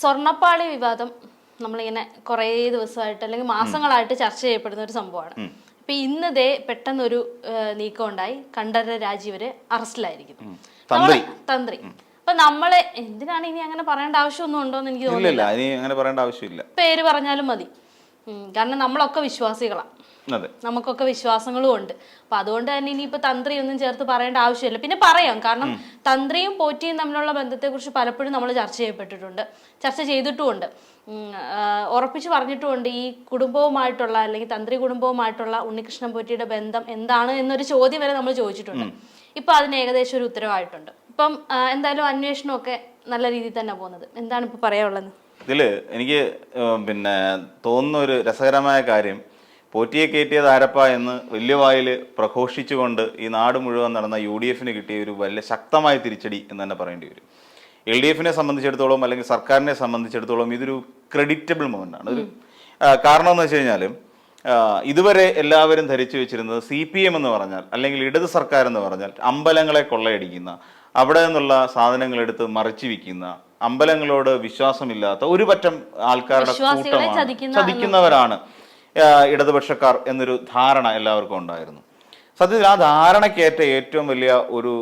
സ്വർണപ്പാളി വിവാദം നമ്മളിങ്ങനെ കുറേ ദിവസമായിട്ട് അല്ലെങ്കിൽ മാസങ്ങളായിട്ട് ചർച്ച ചെയ്യപ്പെടുന്ന ഒരു സംഭവമാണ്. ഇപ്പൊ ഇന്ന് ദേ പെട്ടെന്നൊരു നീക്കം ഉണ്ടായി കണ്ഠര രാജീവര് അറസ്റ്റിലായിരിക്കുന്നു. തന്ത്രി. അപ്പൊ നമ്മൾ എന്തിനാണ് ഇനി അങ്ങനെ പറയേണ്ട ആവശ്യമൊന്നും ഉണ്ടോ എന്ന് എനിക്ക് തോന്നുന്നില്ല. പേര് പറഞ്ഞാലും മതി. കാരണം നമ്മളൊക്കെ വിശ്വാസികളാണ് നമുക്കൊക്കെ വിശ്വാസങ്ങളും ഉണ്ട്. അപ്പൊ അതുകൊണ്ട് തന്നെ ഇനിയിപ്പോ തന്ത്രി ഒന്നും ചേർത്ത് പറയേണ്ട ആവശ്യമില്ല. പിന്നെ പറയാം കാരണം തന്ത്രിയും പോറ്റിയും തമ്മിലുള്ള ബന്ധത്തെക്കുറിച്ച് പലപ്പോഴും നമ്മൾ ചർച്ച ചെയ്യപ്പെട്ടിട്ടുണ്ട് ചർച്ച ചെയ്തിട്ടുമുണ്ട്. ഉറപ്പിച്ചു പറഞ്ഞിട്ടുമുണ്ട് ഈ കുടുംബവുമായിട്ടുള്ള അല്ലെങ്കിൽ തന്ത്രി കുടുംബവുമായിട്ടുള്ള ഉണ്ണികൃഷ്ണൻ പോറ്റിയുടെ ബന്ധം എന്താണ് എന്നൊരു ചോദ്യം വരെ നമ്മൾ ചോദിച്ചിട്ടുണ്ട്. ഇപ്പൊ അതിന് ഏകദേശം ഒരു ഉത്തരവായിട്ടുണ്ട്. ഇപ്പം എന്തായാലും എന്തായാലും അന്വേഷണമൊക്കെ നല്ല രീതിയിൽ തന്നെ പോകുന്നത്. എന്താണ് ഇപ്പൊ പറയാനുള്ളത്? ഇതിൽ എനിക്ക് പിന്നെ തോന്നുന്ന ഒരു രസകരമായ കാര്യം പോറ്റിയെ കയറ്റിയത് ആരപ്പ എന്ന് വലിയ വായിൽ പ്രഘോഷിച്ചുകൊണ്ട് ഈ നാട് മുഴുവൻ നടന്ന യു ഡി എഫിന് കിട്ടിയ ഒരു വലിയ ശക്തമായ തിരിച്ചടി എന്ന് തന്നെ പറയേണ്ടി വരും. എൽ ഡി എഫിനെ സംബന്ധിച്ചിടത്തോളം അല്ലെങ്കിൽ സർക്കാരിനെ സംബന്ധിച്ചിടത്തോളം ഇതൊരു ക്രെഡിറ്റബിൾ മൊമെന്റ് ആണ്. ഒരു കാരണം എന്ന് വെച്ച് കഴിഞ്ഞാൽ ഇതുവരെ എല്ലാവരും ധരിച്ചു വെച്ചിരുന്നത് സി പി എം എന്ന് പറഞ്ഞാൽ അല്ലെങ്കിൽ ഇടത് സർക്കാർ എന്ന് പറഞ്ഞാൽ അമ്പലങ്ങളെ കൊള്ളയടിക്കുന്ന അവിടെ നിന്നുള്ള സാധനങ്ങൾ എടുത്ത് മറിച്ചു വിൽക്കുന്ന അമ്പലങ്ങളോട് വിശ്വാസമില്ലാത്ത ഒരു പറ്റം ആൾക്കാരുടെ കൂട്ടമാണ്. ചതിക്കുന്ന ചതിക്കുന്നവരാണ്. ഇടതുപക്ഷക്കാർ എന്നൊരു ധാരണ എല്ലാവർക്കും ഉണ്ടായിരുന്നു. സത്യത്തിൽ ആ ധാരണയ്ക്കേറ്റ ഏറ്റവും വലിയ ഒരു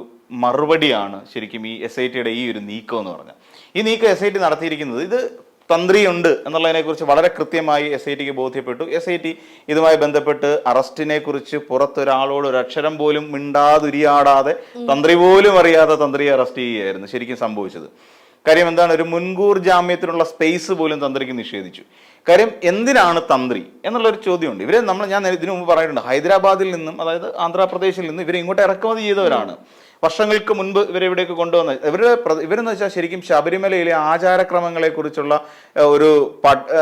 മറുപടിയാണ് ശരിക്കും ഈ എസ് ഐ ടിയുടെ ഈ ഒരു നീക്കം എന്ന് പറഞ്ഞാൽ. ഈ നീക്കം എസ് ഐ ടി നടത്തിയിരിക്കുന്നത് ഇത് തന്ത്രിയുണ്ട് എന്നുള്ളതിനെക്കുറിച്ച് വളരെ കൃത്യമായി എസ് ഐ ടിക്ക് ബോധ്യപ്പെട്ടു. എസ് ഐ ടി ഇതുമായി ബന്ധപ്പെട്ട് അറസ്റ്റിനെ കുറിച്ച് പുറത്തൊരാളോട് ഒരു അക്ഷരം പോലും മിണ്ടാതുരിയാടാതെ തന്ത്രി പോലും അറിയാതെ തന്ത്രിയെ അറസ്റ്റ് ചെയ്യുകയായിരുന്നു ശരിക്കും സംഭവിച്ചത്. കാര്യം എന്താണ്? ഒരു മുൻകൂർ ജാമ്യത്തിനുള്ള സ്പേസ് പോലും തന്ത്രിക്ക് നിഷേധിച്ചു. കാര്യം എന്തിനാണ് തന്ത്രി എന്നുള്ളൊരു ചോദ്യമുണ്ട്. ഇവരെ നമ്മൾ ഞാൻ ഇതിനു മുമ്പ് പറഞ്ഞിട്ടുണ്ട് ഹൈദരാബാദിൽ നിന്നും അതായത് ആന്ധ്രാപ്രദേശിൽ നിന്നും ഇവരെ ഇങ്ങോട്ട് ഇറക്കുമതി ചെയ്തവരാണ്. വർഷങ്ങൾക്ക് മുൻപ് ഇവരെ ഇവിടേക്ക് കൊണ്ടുവന്ന ഇവരുടെ ഇവരെന്ന് വെച്ചാൽ ശരിക്കും ശബരിമലയിലെ ആചാരക്രമങ്ങളെ കുറിച്ചുള്ള ഒരു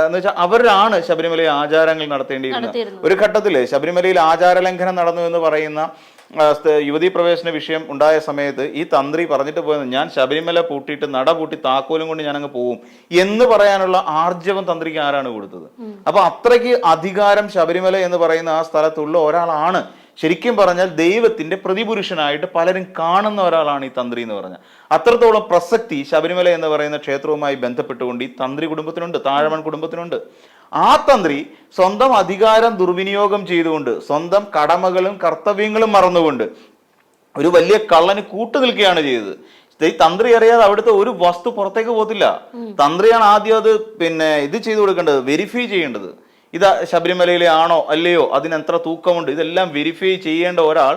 എന്ന് വെച്ചാൽ അവരാണ് ശബരിമലയിലെ ആചാരങ്ങൾ നടത്തേണ്ടിയിരുന്നത്. ഒരു ഘട്ടത്തിൽ ശബരിമലയിൽ ആചാര ലംഘനം നടന്നു എന്ന് പറയുന്ന യുവതീ പ്രവേശന വിഷയം ഉണ്ടായ സമയത്ത് ഈ തന്ത്രി പറഞ്ഞിട്ട് പോയത് ഞാൻ ശബരിമല പൂട്ടിയിട്ട് നട പൂട്ടി താക്കോലും കൊണ്ട് ഞാനങ്ങ് പോവും എന്ന് പറയാനുള്ള ആർജവം തന്ത്രിക്ക് ആരാണ് കൊടുത്തത്? അപ്പൊ അത്രയ്ക്ക് അധികാരം ശബരിമല എന്ന് പറയുന്ന ആ സ്ഥലത്തുള്ള ഒരാളാണ്. ശരിക്കും പറഞ്ഞാൽ ദൈവത്തിന്റെ പ്രതിപുരുഷനായിട്ട് പലരും കാണുന്ന ഒരാളാണ് ഈ തന്ത്രി എന്ന് പറഞ്ഞാൽ. അത്രത്തോളം പ്രസക്തി ശബരിമല എന്ന് പറയുന്ന ക്ഷേത്രവുമായി ബന്ധപ്പെട്ടുകൊണ്ട് ഈ തന്ത്രി കുടുംബത്തിനുണ്ട് താഴമൺ കുടുംബത്തിനുണ്ട്. ആ തന്ത്രി സ്വന്തം അധികാരം ദുർവിനിയോഗം ചെയ്തുകൊണ്ട് സ്വന്തം കടമകളും കർത്തവ്യങ്ങളും മറന്നുകൊണ്ട് ഒരു വലിയ കള്ളന് കൂട്ടു നിൽക്കുകയാണ് ചെയ്തത്. ഈ തന്ത്രി അറിയാതെ അവിടുത്തെ ഒരു വസ്തു പുറത്തേക്ക് പോകത്തില്ല. തന്ത്രിയാണ് ആദ്യം അത് പിന്നെ ഇത് ചെയ്തു കൊടുക്കേണ്ടത് വെരിഫൈ ചെയ്യേണ്ടത്. ഇത് ശബരിമലയിലെ ആണോ അല്ലയോ അതിന് എത്ര തൂക്കമുണ്ട് ഇതെല്ലാം വെരിഫൈ ചെയ്യേണ്ട ഒരാൾ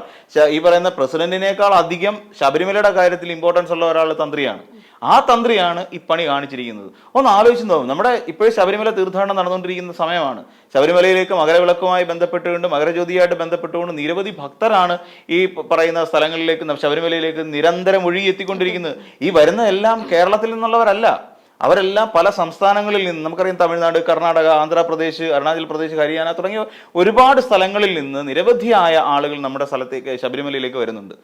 ഈ പറയുന്ന പ്രസിഡന്റിനേക്കാൾ അധികം ശബരിമലയുടെ കാര്യത്തിൽ ഇമ്പോർട്ടൻസ് ഉള്ള ഒരാൾ തന്ത്രിയാണ്. ആ തന്ത്രിയാണ് ഈ പണി കാണിച്ചിരിക്കുന്നത്. ഒന്ന് ആലോചിച്ച് നോക്കും നമ്മുടെ ഇപ്പോഴും ശബരിമല തീർത്ഥാടനം നടന്നുകൊണ്ടിരിക്കുന്ന സമയമാണ്. ശബരിമലയിലേക്ക് മകരവിളക്കുമായി ബന്ധപ്പെട്ടുകൊണ്ട് മകരജ്യോതിയായിട്ട് ബന്ധപ്പെട്ടുകൊണ്ട് നിരവധി ഭക്തരാണ് ഈ പറയുന്ന സ്ഥലങ്ങളിലേക്ക് ശബരിമലയിലേക്ക് നിരന്തരം ഒഴുകി എത്തിക്കൊണ്ടിരിക്കുന്നത് ഈ വരുന്ന എല്ലാം കേരളത്തിൽ നിന്നുള്ളവരല്ല. അവരെല്ലാം പല സംസ്ഥാനങ്ങളിൽ നിന്ന് നമുക്കറിയാം തമിഴ്നാട് കർണാടക ആന്ധ്രാപ്രദേശ് അരുണാചൽ പ്രദേശ് ഹരിയാന തുടങ്ങിയ ഒരുപാട് സ്ഥലങ്ങളിൽ നിന്ന് നിരവധിയായ ആളുകൾ നമ്മുടെ സ്ഥലത്തേക്ക് ശബരിമലയിലേക്ക് വരുന്നുണ്ട്.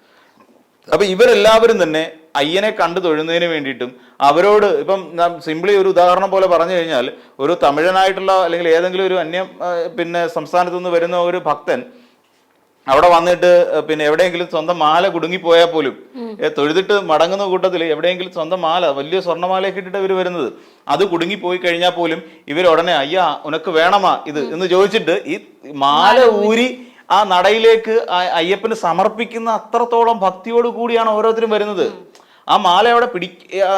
അപ്പൊ ഇവരെല്ലാവരും തന്നെ അയ്യനെ കണ്ടു തൊഴുന്നതിന് വേണ്ടിയിട്ടും അവരോട് ഇപ്പം സിംപ്ലി ഒരു ഉദാഹരണം പോലെ പറഞ്ഞു കഴിഞ്ഞാൽ ഒരു തമിഴനായിട്ടുള്ള അല്ലെങ്കിൽ ഏതെങ്കിലും ഒരു അന്യം പിന്നെ സംസ്ഥാനത്തു നിന്ന് വരുന്ന ഒരു ഭക്തൻ അവിടെ വന്നിട്ട് പിന്നെ എവിടെയെങ്കിലും സ്വന്തം മാല കുടുങ്ങിപ്പോയാൽ പോലും തൊഴുതിട്ട് മടങ്ങുന്ന കൂട്ടത്തിൽ എവിടെയെങ്കിലും സ്വന്തം മാല വലിയ സ്വർണമാലയൊക്കെ ഇട്ടിട്ട് ഇവർ വരുന്നത്. അത് കുടുങ്ങിപ്പോയി കഴിഞ്ഞാൽ പോലും ഇവർ ഉടനെ അയ്യാ ഉനക്ക് വേണമാ ഇത് എന്ന് ചോദിച്ചിട്ട് ഈ മാല ഊരി ആ നടയിലേക്ക് അയ്യപ്പന് സമർപ്പിക്കുന്ന അത്രത്തോളം ഭക്തിയോട് കൂടിയാണ് ഓരോരുത്തരും വരുന്നത്. ആ മാല അവിടെ പിടി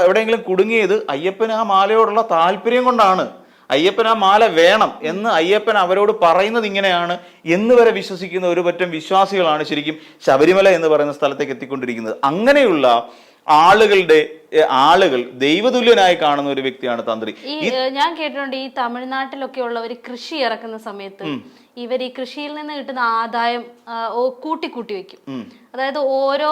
എവിടെയെങ്കിലും കുടുങ്ങിയത് അയ്യപ്പന് ആ മാലയോടുള്ള താല്പര്യം കൊണ്ടാണ്. അയ്യപ്പൻ ആ മാല വേണം എന്ന് അയ്യപ്പൻ അവരോട് പറയുന്നത് ഇങ്ങനെയാണ് എന്ന് വരെ വിശ്വസിക്കുന്ന ഒരു പറ്റം വിശ്വാസികളാണ് ശരിക്കും ശബരിമല എന്ന് പറയുന്ന സ്ഥലത്തേക്ക് എത്തിക്കൊണ്ടിരിക്കുന്നത്. അങ്ങനെയുള്ള ആളുകളുടെ ആളുകൾ ദൈവതുല്യനായി കാണുന്ന ഒരു വ്യക്തിയാണ് തന്ത്രി. ഞാൻ കേട്ടിട്ടുണ്ട് ഈ തമിഴ്നാട്ടിലൊക്കെ ഉള്ളവർ കൃഷി ഇറക്കുന്ന സമയത്ത് ഇവർ ഈ കൃഷിയിൽ നിന്ന് കിട്ടുന്ന ആദായം കൂട്ടി കൂട്ടി വെക്കും. അതായത് ഓരോ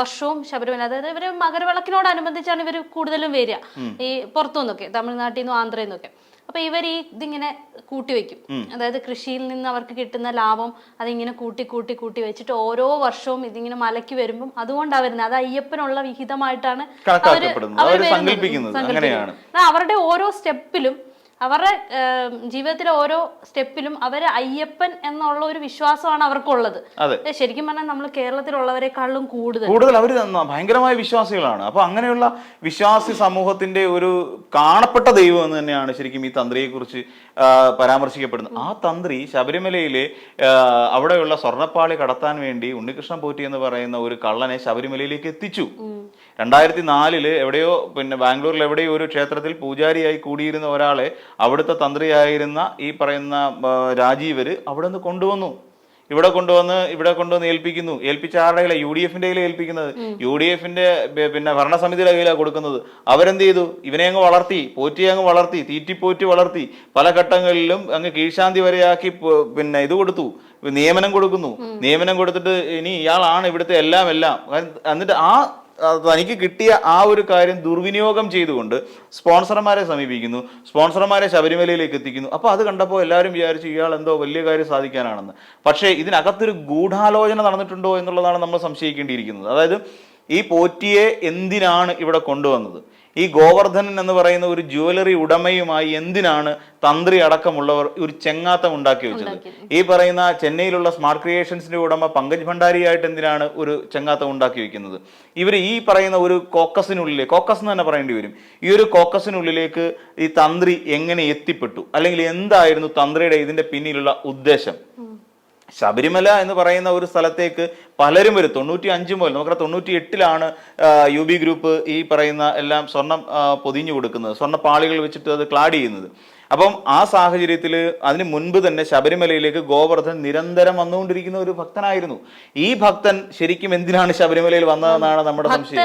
വർഷവും ശബരിമല അതായത് ഇവർ മകരവിളക്കിനോടനുബന്ധിച്ചാണ് ഇവർ കൂടുതലും വരിക. ഈ പുറത്തു നിന്നൊക്കെ തമിഴ്നാട്ടിൽ നിന്നും ആന്ധ്രയിൽ നിന്നൊക്കെ. അപ്പൊ ഇവർ ഈ ഇതിങ്ങനെ കൂട്ടി വെക്കും. അതായത് കൃഷിയിൽ നിന്ന് അവർക്ക് കിട്ടുന്ന ലാഭം അതിങ്ങനെ കൂട്ടി കൂട്ടി കൂട്ടി വെച്ചിട്ട് ഓരോ വർഷവും ഇതിങ്ങനെ മലക്കി വരുമ്പം അതുകൊണ്ടാണ് വരുന്നത്. അത് അയ്യപ്പനുള്ള വിഹിതമായിട്ടാണ് അവർ അവർ സങ്കല്പിക്കുന്നത്. അവരുടെ ഓരോ സ്റ്റെപ്പിലും അവരുടെ ജീവിതത്തിലെ ഓരോ സ്റ്റെപ്പിലും അവർ അയ്യപ്പൻ എന്നുള്ള ഒരു വിശ്വാസമാണ് അവർക്കുള്ളത്. അതെ. ശരിക്കും പറഞ്ഞാൽ നമ്മൾ കേരളത്തിലുള്ളവരെക്കാളും കൂടുതൽ. കൂടുതൽ അവർ ഭയങ്കരമായ വിശ്വാസികളാണ്. അപ്പൊ അങ്ങനെയുള്ള വിശ്വാസി സമൂഹത്തിന്റെ ഒരു കാണപ്പെട്ട ദൈവം എന്ന് തന്നെയാണ് ശരിക്കും ഈ തന്ത്രിയെ കുറിച്ച് പരാമർശിക്കപ്പെടുന്നത്. ആ തന്ത്രി ശബരിമലയിലെ അവിടെയുള്ള സ്വർണപ്പാളി കടത്താൻ വേണ്ടി ഉണ്ണികൃഷ്ണൻ പോറ്റി എന്ന് പറയുന്ന ഒരു കള്ളനെ ശബരിമലയിലേക്ക് എത്തിച്ചു. രണ്ടായിരത്തി നാലിൽ എവിടെയോ പിന്നെ ബാംഗ്ലൂരിൽ എവിടെയോ ഒരു ക്ഷേത്രത്തിൽ പൂജാരിയായി കൂടിയിരുന്ന ഒരാളെ അവിടുത്തെ തന്ത്രിയായിരുന്ന ഈ പറയുന്ന രാജീവർ രാജീവര് അവിടെ നിന്ന് കൊണ്ടുവന്നു. ഇവിടെ കൊണ്ടുവന്ന് ഇവിടെ കൊണ്ടുവന്ന് ഏൽപ്പിക്കുന്നു. ഏൽപ്പിച്ച ആരുടെ കയ്യിലാണ് യു ഡി എഫിന്റെ കയ്യിലാണ് ഏൽപ്പിക്കുന്നത്. യു ഡി എഫിന്റെ പിന്നെ ഭരണസമിതിയുടെ കയ്യിലാണ് കൊടുക്കുന്നത്. അവരെന്ത് ചെയ്തു? ഇവനെ അങ്ങ് വളർത്തി പോറ്റി അങ്ങ് വളർത്തി തീറ്റിപ്പോറ്റി വളർത്തി. പല ഘട്ടങ്ങളിലും അങ്ങ് കീഴ്ശാന്തി വരെയാക്കി പിന്നെ ഇത് കൊടുത്തു. നിയമനം കൊടുക്കുന്നു. നിയമനം കൊടുത്തിട്ട് ഇനി ഇയാളാണ് ഇവിടുത്തെ എല്ലാം എല്ലാം. എന്നിട്ട് ആ, തനിക്ക് കിട്ടിയ ആ ഒരു കാര്യം ദുർവിനിയോഗം ചെയ്തുകൊണ്ട് സ്പോൺസർമാരെ സമീപിക്കുന്നു സ്പോൺസർമാരെ ശബരിമലയിലേക്ക് എത്തിക്കുന്നു. അപ്പോൾ അത് കണ്ടപ്പോൾ എല്ലാവരും വിചാരിച്ചു ഇയാൾ എന്തോ വലിയ കാര്യം സാധിക്കാനാണെന്ന്. പക്ഷേ ഇതിനകത്തൊരു ഗൂഢാലോചന നടന്നിട്ടുണ്ടോ എന്നുള്ളതാണ് നമ്മൾ സംശയിക്കേണ്ടിയിരിക്കുന്നത്. അതായത് ഈ പോറ്റിയെ എന്തിനാണ് ഇവിടെ കൊണ്ടുവന്നത്? ഈ ഗോവർദ്ധനൻ എന്ന് പറയുന്ന ഒരു ജുവലറി ഉടമയുമായി എന്തിനാണ് തന്ത്രി അടക്കമുള്ളവർ ഒരു ചെങ്ങാത്തം ഉണ്ടാക്കി വെച്ചത്? ഈ പറയുന്ന ചെന്നൈയിലുള്ള സ്മാർട്ട് ക്രിയേഷൻസിന്റെ ഉടമ പങ്കജ് ഭണ്ഡാരിയായിട്ട് എന്തിനാണ് ഒരു ചെങ്ങാത്തം ഉണ്ടാക്കി വെക്കുന്നത്? ഇവർ ഈ പറയുന്ന ഒരു കോക്കസിനുള്ളിൽ കോക്കസ് എന്ന് തന്നെ പറയേണ്ടി വരും. ഈ ഒരു കോക്കസിനുള്ളിലേക്ക് ഈ തന്ത്രി എങ്ങനെ എത്തിപ്പെട്ടു? അല്ലെങ്കിൽ എന്തായിരുന്നു തന്ത്രിയുടെ ഇതിന്റെ പിന്നിലുള്ള ഉദ്ദേശം? ശബരിമല എന്ന് പറയുന്ന ഒരു സ്ഥലത്തേക്ക് പലരും വരും. തൊണ്ണൂറ്റി അഞ്ച് മുതൽ നമുക്കറിയാം തൊണ്ണൂറ്റി എട്ടിലാണ് യു ബി ഗ്രൂപ്പ് ഈ പറയുന്ന എല്ലാം സ്വർണം പൊതിഞ്ഞു കൊടുക്കുന്നത്. സ്വർണ പാളികൾ വെച്ചിട്ട് അത് ക്ലാഡ് ചെയ്യുന്നത്. അപ്പം ആ സാഹചര്യത്തിൽ അതിന് മുൻപ് തന്നെ ശബരിമലയിലേക്ക് ഗോവർദ്ധൻ നിരന്തരം വന്നുകൊണ്ടിരിക്കുന്ന ഒരു ഭക്തനായിരുന്നു. ഈ ഭക്തൻ ശരിക്കും എന്തിനാണ് ശബരിമലയിൽ വന്നതെന്നാണ് നമ്മുടെ സംശയം.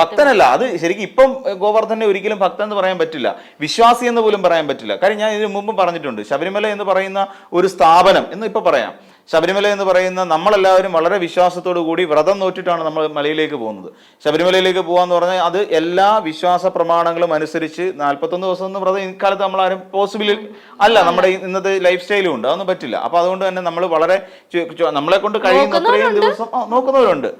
ഭക്തനല്ല അത് ശരിക്കും ഇപ്പം ഗോവർദ്ധനെ ഒരിക്കലും ഭക്തൻ എന്ന് പറയാൻ പറ്റില്ല. വിശ്വാസി എന്ന് പോലും പറയാൻ പറ്റില്ല. കാര്യം ഞാൻ ഇതിനു മുമ്പ് പറഞ്ഞിട്ടുണ്ട്. ശബരിമല എന്ന് പറയുന്ന ഒരു സ്ഥാപനം എന്ന് ഇപ്പൊ പറയാം. ശബരിമല എന്ന് പറയുന്ന നമ്മളെല്ലാവരും വളരെ വിശ്വാസത്തോടു കൂടി വ്രതം നോറ്റിട്ടാണ് നമ്മൾ മലയിലേക്ക് പോകുന്നത്. ശബരിമലയിലേക്ക് പോകാന്ന് പറഞ്ഞാൽ അത് എല്ലാ വിശ്വാസ പ്രമാണങ്ങളും അനുസരിച്ച് നാൽപ്പത്തൊന്ന് ദിവസം ഒന്നും വ്രതം ഇക്കാലത്ത് നമ്മൾ ആരും പോസിബിൾ അല്ല നമ്മുടെ ഇന്നത്തെ ലൈഫ് സ്റ്റൈലും ഉണ്ട് അതൊന്നും പറ്റില്ല. അപ്പൊ അതുകൊണ്ട് തന്നെ നമ്മൾ വളരെ നമ്മളെ കൊണ്ട് കഴിയുന്ന അത്രയും ദിവസം നോക്കുന്നവരുണ്ട്.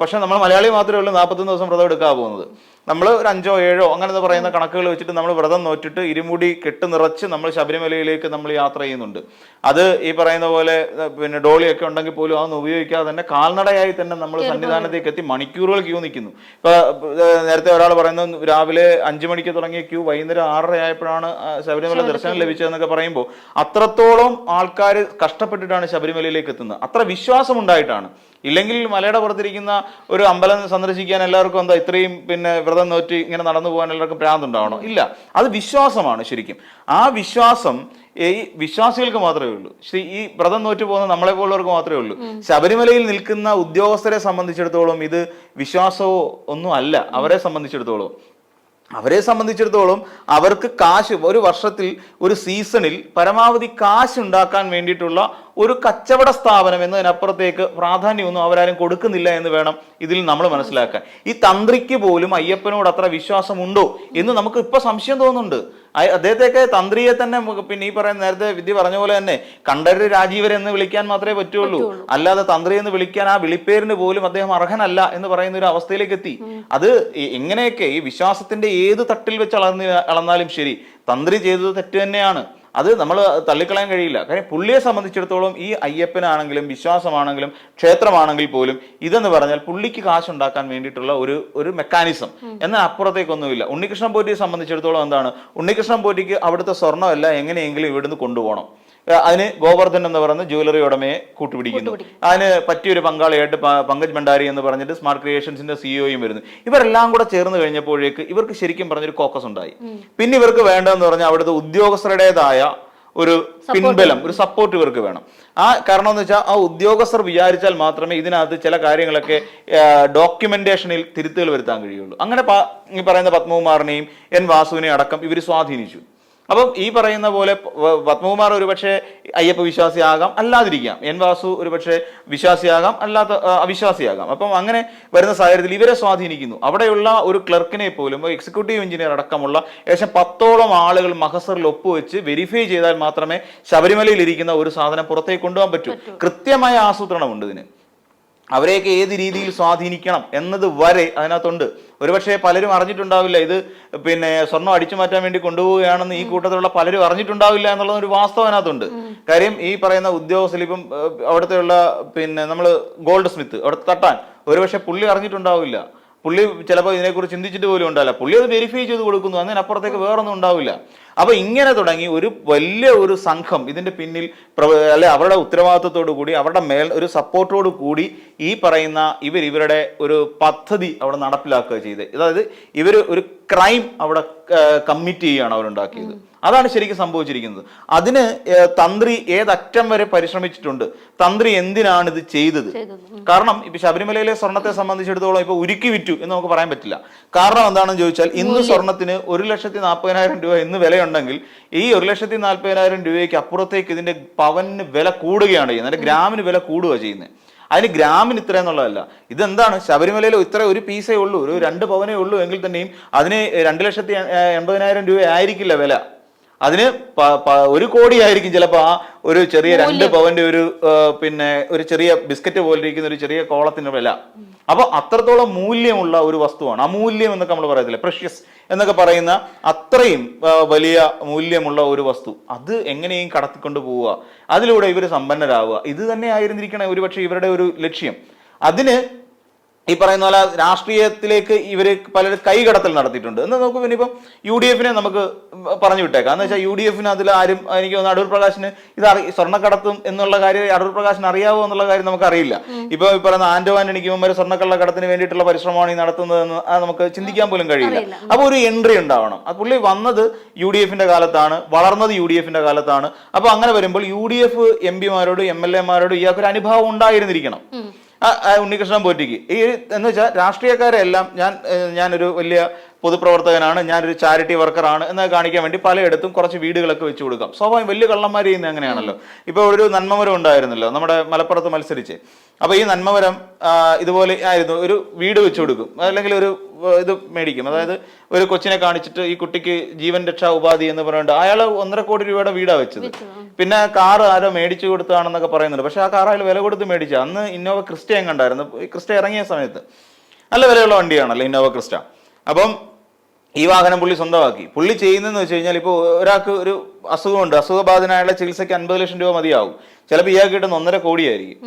പക്ഷെ നമ്മൾ മലയാളി മാത്രമേ ഉള്ളൂ നാൽപ്പത്തൊന്ന് ദിവസം വ്രതം എടുക്കാൻ പോകുന്നത്. നമ്മൾ ഒരു അഞ്ചോ ഏഴോ അങ്ങനെ പറയുന്ന കണക്കുകൾ വെച്ചിട്ട് നമ്മൾ വ്രതം നോറ്റിട്ട് ഇരുമുടി കെട്ട് നിറച്ച് നമ്മൾ ശബരിമലയിലേക്ക് നമ്മൾ യാത്ര ചെയ്യുന്നുണ്ട്. അത് ഈ പറയുന്ന പോലെ പിന്നെ ഡോളിയൊക്കെ ഉണ്ടെങ്കിൽ പോലും അതൊന്നും ഉപയോഗിക്കാതെ തന്നെ കാൽനടയായി തന്നെ നമ്മൾ സന്നിധാനത്തേക്ക് എത്തി മണിക്കൂറുകൾ ക്യൂ നിൽക്കുന്നു. ഇപ്പൊ നേരത്തെ ഒരാൾ പറയുന്നത് രാവിലെ അഞ്ചു മണിക്ക് തുടങ്ങിയ ക്യൂ വൈകുന്നേരം ആറര ആയപ്പോഴാണ് ശബരിമല ദർശനം ലഭിച്ചതെന്നൊക്കെ പറയുമ്പോൾ അത്രത്തോളം ആൾക്കാർ കഷ്ടപ്പെട്ടിട്ടാണ് ശബരിമലയിലേക്ക് എത്തുന്നത്. അത്ര വിശ്വാസം ഉണ്ടായിട്ടാണ് ഇല്ലെങ്കിൽ മലയുടെ പുറത്തിരിക്കുന്ന ഒരു അമ്പലം സന്ദർശിക്കാൻ എല്ലാവർക്കും എന്താ ഇത്രയും പിന്നെ വ്രതം നോറ്റി ഇങ്ങനെ നടന്നു പോകാൻ എല്ലാവർക്കും പ്രാന്തുണ്ടാവണോ? ഇല്ല. അത് വിശ്വാസമാണ് ശരിക്കും. ആ വിശ്വാസം ഈ വിശ്വാസികൾക്ക് മാത്രമേ ഉള്ളൂ. ശ്രീ ഈ വ്രതം നോറ്റു പോകുന്ന നമ്മളെ പോലുള്ളവർക്ക് മാത്രമേ ഉള്ളൂ. ശബരിമലയിൽ നിൽക്കുന്ന ഉദ്യോഗസ്ഥരെ സംബന്ധിച്ചിടത്തോളം ഇത് വിശ്വാസമോ ഒന്നും അല്ല. അവരെ സംബന്ധിച്ചിടത്തോളം. അവരെ സംബന്ധിച്ചിടത്തോളം അവർക്ക് കാശ് ഒരു വർഷത്തിൽ ഒരു സീസണിൽ പരമാവധി കാശ് ഉണ്ടാക്കാൻ വേണ്ടിയിട്ടുള്ള ഒരു കച്ചവട സ്ഥാപനം എന്നതിനപ്പുറത്തേക്ക് പ്രാധാന്യമൊന്നും അവരാരും കൊടുക്കുന്നില്ല എന്ന് വേണം ഇതിൽ നമ്മൾ മനസ്സിലാക്കാൻ. ഈ തന്ത്രിക്ക് പോലും അയ്യപ്പനോട് അത്ര വിശ്വാസമുണ്ടോ എന്ന് നമുക്ക് ഇപ്പൊ സംശയം തോന്നുന്നുണ്ട്. അദ്ദേഹത്തെയൊക്കെ തന്ത്രിയെ തന്നെ പിന്നെ ഈ പറയുന്ന നേരത്തെ വിദ്യ പറഞ്ഞ പോലെ തന്നെ കണ്ടര് രാജീവർ എന്ന് വിളിക്കാൻ മാത്രമേ പറ്റുള്ളൂ. അല്ലാതെ തന്ത്രി എന്ന് വിളിക്കാൻ ആ വിളിപ്പേരിന് പോലും അദ്ദേഹം അർഹനല്ല എന്ന് പറയുന്ന ഒരു അവസ്ഥയിലേക്ക് എത്തി. അത് എങ്ങനെയൊക്കെ ഈ വിശ്വാസത്തിന്റെ ഏത് തട്ടിൽ വെച്ച് അളന്ന് അളന്നാലും ശരി തന്ത്രി ചെയ്തത് തെറ്റ് തന്നെയാണ്. അത് നമ്മൾ തള്ളിക്കളയാൻ കഴിയില്ല. കാര്യം പുള്ളിയെ സംബന്ധിച്ചിടത്തോളം ഈ അയ്യപ്പനാണെങ്കിലും വിശ്വാസമാണെങ്കിലും ക്ഷേത്രമാണെങ്കിൽ പോലും ഇതെന്ന് പറഞ്ഞാൽ പുള്ളിക്ക് കാശുണ്ടാക്കാൻ വേണ്ടിയിട്ടുള്ള ഒരു ഒരു മെക്കാനിസം. എന്നാൽ അപ്പുറത്തേക്കൊന്നുമില്ല. ഉണ്ണികൃഷ്ണൻ പോറ്റിയെ സംബന്ധിച്ചിടത്തോളം എന്താണ്? ഉണ്ണികൃഷ്ണൻ പോറ്റിക്ക് അവിടുത്തെ സ്വർണമല്ല എങ്ങനെയെങ്കിലും ഇവിടുന്ന് കൊണ്ടുപോകണം. അതിന് ഗോവർദ്ധൻ എന്ന് പറയുന്ന ജ്വല്ലറി ഉടമയെ കൂട്ടുപിടിക്കുന്നു. അതിന് പറ്റിയൊരു പങ്കാളിയായിട്ട് പങ്കജ് ഭണ്ഡാരി എന്ന് പറഞ്ഞിട്ട് സ്മാർട്ട് ക്രിയേഷൻസിന്റെ സിഇഒയും വരുന്നു. ഇവരെല്ലാം കൂടെ ചേർന്ന് കഴിഞ്ഞപ്പോഴേക്ക് ഇവർക്ക് ശരിക്കും പറഞ്ഞൊരു കോക്കസ് ഉണ്ടായി. പിന്നെ ഇവർക്ക് വേണ്ടതെന്ന് പറഞ്ഞാൽ അവിടുത്തെ ഉദ്യോഗസ്ഥരുടേതായ ഒരു പിൻബലം ഒരു സപ്പോർട്ട് ഇവർക്ക് വേണം. ആ കാരണം എന്ന് വെച്ചാൽ ആ ഉദ്യോഗസ്ഥർ വിചാരിച്ചാൽ മാത്രമേ ഇതിനകത്ത് ചില കാര്യങ്ങളൊക്കെ ഡോക്യുമെന്റേഷനിൽ തിരുത്തുകൾ വരുത്താൻ കഴിയുള്ളൂ. അങ്ങനെ ഈ പറയുന്ന പത്മകുമാറിനെയും എൻ വാസുവിനെയും അടക്കം ഇവർ സ്വാധീനിച്ചു. അപ്പം ഈ പറയുന്ന പോലെ പത്മകുമാർ ഒരുപക്ഷെ അയ്യപ്പ വിശ്വാസിയാകാം അല്ലാതിരിക്കാം. എൻ വാസു ഒരുപക്ഷെ വിശ്വാസിയാകാം അല്ലാത്ത അവിശ്വാസിയാകാം. അപ്പം അങ്ങനെ വരുന്ന സാഹചര്യത്തിൽ ഇവരെ സ്വാധീനിക്കുന്നു. അവിടെയുള്ള ഒരു ക്ലർക്കിനെ പോലും എക്സിക്യൂട്ടീവ് എഞ്ചിനീയർ അടക്കമുള്ള ഏകദേശം പത്തോളം ആളുകൾ മഹസറിൽ ഒപ്പുവെച്ച് വെരിഫൈ ചെയ്താൽ മാത്രമേ ശബരിമലയിൽ ഇരിക്കുന്ന ഒരു സാധനം പുറത്തേക്ക് കൊണ്ടുപോകാൻ പറ്റൂ. കൃത്യമായ ആസൂത്രണമുണ്ട് ഇതിന്. അവരെയൊക്കെ ഏത് രീതിയിൽ സ്വാധീനിക്കണം എന്നത് വരെ അതിനകത്തുണ്ട്. ഒരുപക്ഷെ പലരും അറിഞ്ഞിട്ടുണ്ടാവില്ല ഇത് പിന്നെ സ്വർണം അടിച്ചു മാറ്റാൻ വേണ്ടി കൊണ്ടുപോവുകയാണെന്ന് ഈ കൂട്ടത്തിലുള്ള പലരും അറിഞ്ഞിട്ടുണ്ടാവില്ല എന്നുള്ള ഒരു വാസ്തവം അതിനകത്തുണ്ട്. കാര്യം ഈ പറയുന്ന ഉദ്യോഗസ്ഥർ ഇപ്പം അവിടുത്തെയുള്ള പിന്നെ നമ്മൾ ഗോൾഡ് സ്മിത്ത് അവിടെ തട്ടാൻ ഒരുപക്ഷെ പുള്ളി അറിഞ്ഞിട്ടുണ്ടാവില്ല. പുള്ളി ചിലപ്പോൾ ഇതിനെക്കുറിച്ച് ചിന്തിച്ചിട്ട് പോലും ഉണ്ടാവില്ല. പുള്ളി അത് വെരിഫൈ ചെയ്ത് കൊടുക്കുന്നു. അതിനപ്പുറത്തേക്ക് വേറൊന്നും ഉണ്ടാവില്ല. അപ്പൊ ഇങ്ങനെ തുടങ്ങി ഒരു വലിയ ഒരു സംഘം ഇതിന്റെ പിന്നിൽ അല്ലെ അവരുടെ ഉത്തരവാദിത്വത്തോടു കൂടി അവരുടെ മേൽ ഒരു സപ്പോർട്ടോട് കൂടി ഈ പറയുന്ന ഇവർ ഇവരുടെ ഒരു പദ്ധതി അവിടെ നടപ്പിലാക്കുക ചെയ്ത്. അതായത് ഇവർ ഒരു ക്രൈം അവിടെ കമ്മിറ്റ് ചെയ്യുകയാണ് അവരുണ്ടാക്കിയത്. അതാണ് ശരിക്കും സംഭവിച്ചിരിക്കുന്നത്. അതിന് തന്ത്രി ഏതറ്റം വരെ പരിശ്രമിച്ചിട്ടുണ്ട്. തന്ത്രി എന്തിനാണ് ഇത് ചെയ്തത്? ചെയ്തത്. കാരണം ഇപ്പൊ ശബരിമലയിലെ സ്വർണത്തെ സംബന്ധിച്ചിടത്തോളം ഇപ്പൊ ഉരുക്കി വിറ്റു എന്ന് നമുക്ക് പറയാൻ പറ്റില്ല. കാരണം എന്താണെന്ന് ചോദിച്ചാൽ ഇന്ന് സ്വർണത്തിന് ഒരു ലക്ഷത്തി നാൽപ്പതിനായിരം രൂപ ഇന്ന് വിലയുണ്ടെങ്കിൽ ഈ ഒരു ലക്ഷത്തി നാൽപ്പതിനായിരം രൂപയ്ക്ക് അപ്പുറത്തേക്ക് ഇതിന്റെ പവന് വില കൂടുകയാണ് ചെയ്യുന്നത്. അതിന്റെ ഗ്രാമിന് വില കൂടുക ചെയ്യുന്നത്. അതിന് ഗ്രാമിന് ഇത്ര എന്നുള്ളതല്ല. ഇതെന്താണ്? ശബരിമലയിൽ ഇത്ര ഒരു പീസേ ഉള്ളൂ. ഒരു രണ്ട് പവനേ ഉള്ളൂ എങ്കിൽ തന്നെയും അതിന് രണ്ട് ലക്ഷത്തി എൺപതിനായിരം രൂപ ആയിരിക്കില്ല വില. അതിന് ഒരു കോടി ആയിരിക്കും ചിലപ്പോൾ ആ ഒരു ചെറിയ രണ്ട് പവന്റെ ഒരു പിന്നെ ഒരു ചെറിയ ബിസ്ക്കറ്റ് പോലെ ഇരിക്കുന്ന ഒരു ചെറിയ കോളത്തിന്റെ വില. അപ്പൊ അത്രത്തോളം മൂല്യമുള്ള ഒരു വസ്തുവാണ്. അമൂല്യം എന്നൊക്കെ നമ്മൾ പറയത്തില്ല? പ്രഷ്യസ് എന്നൊക്കെ പറയുന്ന അത്രയും വലിയ മൂല്യമുള്ള ഒരു വസ്തു. അത് എങ്ങനെയും കടത്തിക്കൊണ്ട് പോവുക. അതിലൂടെ ഇവർ സമ്പന്നരാകുക ഇത് തന്നെ ആയിരുന്നിരിക്കണം ഒരുപക്ഷെ ഇവരുടെ ഒരു ലക്ഷ്യം. അതിന് ഈ പറയുന്ന പോലെ രാഷ്ട്രീയത്തിലേക്ക് ഇവർ പലരും കൈകടത്തൽ നടത്തിയിട്ടുണ്ട്. എന്ന് നമുക്ക് പിന്നെ ഇപ്പം യു ഡി എഫിനെ നമുക്ക് പറഞ്ഞു വിട്ടേക്കാം. എന്ന് വെച്ചാൽ യു ഡി എഫിന് അതിൽ ആരും എനിക്ക് തോന്നുന്നു അടൂർ പ്രകാശിന് ഇത് അറി സ്വർണക്കടത്തും എന്നുള്ള കാര്യം അടൂർ പ്രകാശിന് അറിയാവോ എന്നുള്ള കാര്യം നമുക്ക് അറിയില്ല. ഇപ്പൊ ഈ പറയുന്ന ആൻഡോ ആന്റണിക്ക് മുമ്പ് സ്വർണക്കള്ളക്കടത്തിന് വേണ്ടിയിട്ടുള്ള പരിശ്രമമാണ് ഈ നടത്തുന്നതെന്ന് അത് നമുക്ക് ചിന്തിക്കാൻ പോലും കഴിയില്ല. അപ്പൊ ഒരു എൻട്രി ഉണ്ടാവണം. ആ പുള്ളി വന്നത് യു ഡി എഫിന്റെ കാലത്താണ് വളർന്നത് യു ഡി എഫിന്റെ കാലത്താണ്. അപ്പൊ അങ്ങനെ വരുമ്പോൾ യു ഡി എഫ് എം പിമാരോടും എം എൽ എമാരോടും ഇയാൾക്കൊരു അനുഭവം ഉണ്ടായിരുന്നിരിക്കണം. ഉണ്ണികൃഷ്ണൻ പോറ്റിക്ക്. ഈ എന്ന് വെച്ചാൽ രാഷ്ട്രീയക്കാരെല്ലാം ഞാൻ ഞാനൊരു വലിയ പൊതുപ്രവർത്തകനാണ് ഞാനൊരു ചാരിറ്റി വർക്കറാണ് എന്ന് കാണിക്കാൻ വേണ്ടി പലയിടത്തും കുറച്ച് വീടുകളൊക്കെ വെച്ച് കൊടുക്കാം. സ്വാഭാവികം വലിയ കള്ളന്മാർ ചെയ്യുന്നത് അങ്ങനെയാണല്ലോ. ഇപ്പൊ ഒരു നന്മമരം ഉണ്ടായിരുന്നല്ലോ നമ്മുടെ മലപ്പുറത്ത് മത്സരിച്ച്. അപ്പൊ ഈ നന്മമരം ഇതുപോലെ ആയിരുന്നു ഒരു വീട് വെച്ചു കൊടുക്കും. അല്ലെങ്കിൽ ഒരു ഇത് മേടിക്കും. അതായത് ഒരു കൊച്ചിനെ കാണിച്ചിട്ട് ഈ കുട്ടിക്ക് ജീവൻ രക്ഷാ ഉപാധി എന്ന് പറഞ്ഞിട്ട് അയാൾ ഒന്നര കോടി രൂപയുടെ വീടാ വെച്ചത്. പിന്നെ കാർ ആരോ മേടിച്ചു കൊടുത്താണെന്നൊക്കെ പറയുന്നുണ്ട്. പക്ഷെ ആ കാർ അയാൾ വില കൊടുത്ത് മേടിച്ച. അന്ന് ഇന്നോവ ക്രിസ്റ്റ കണ്ടായിരുന്നു. ഈ ക്രിസ്റ്റ ഇറങ്ങിയ സമയത്ത്. നല്ല വിലയുള്ള വണ്ടിയാണല്ലോ ഇന്നോവ ക്രിസ്റ്റ. അപ്പം ഈ വാഹനം പുള്ളി സ്വന്തമാക്കി. പുള്ളി ചെയ്യുന്നതെന്ന് വെച്ച് കഴിഞ്ഞാൽ ഇപ്പോൾ ഒരാൾക്ക് ഒരു അസുഖമുണ്ട്. അസുഖബാധിതനായുള്ള ചികിത്സയ്ക്ക് അൻപത് ലക്ഷം രൂപ മതിയാവും. ചിലപ്പോൾ ഇയാൾക്ക് കിട്ടുന്ന ഒന്നര കോടിയായിരിക്കും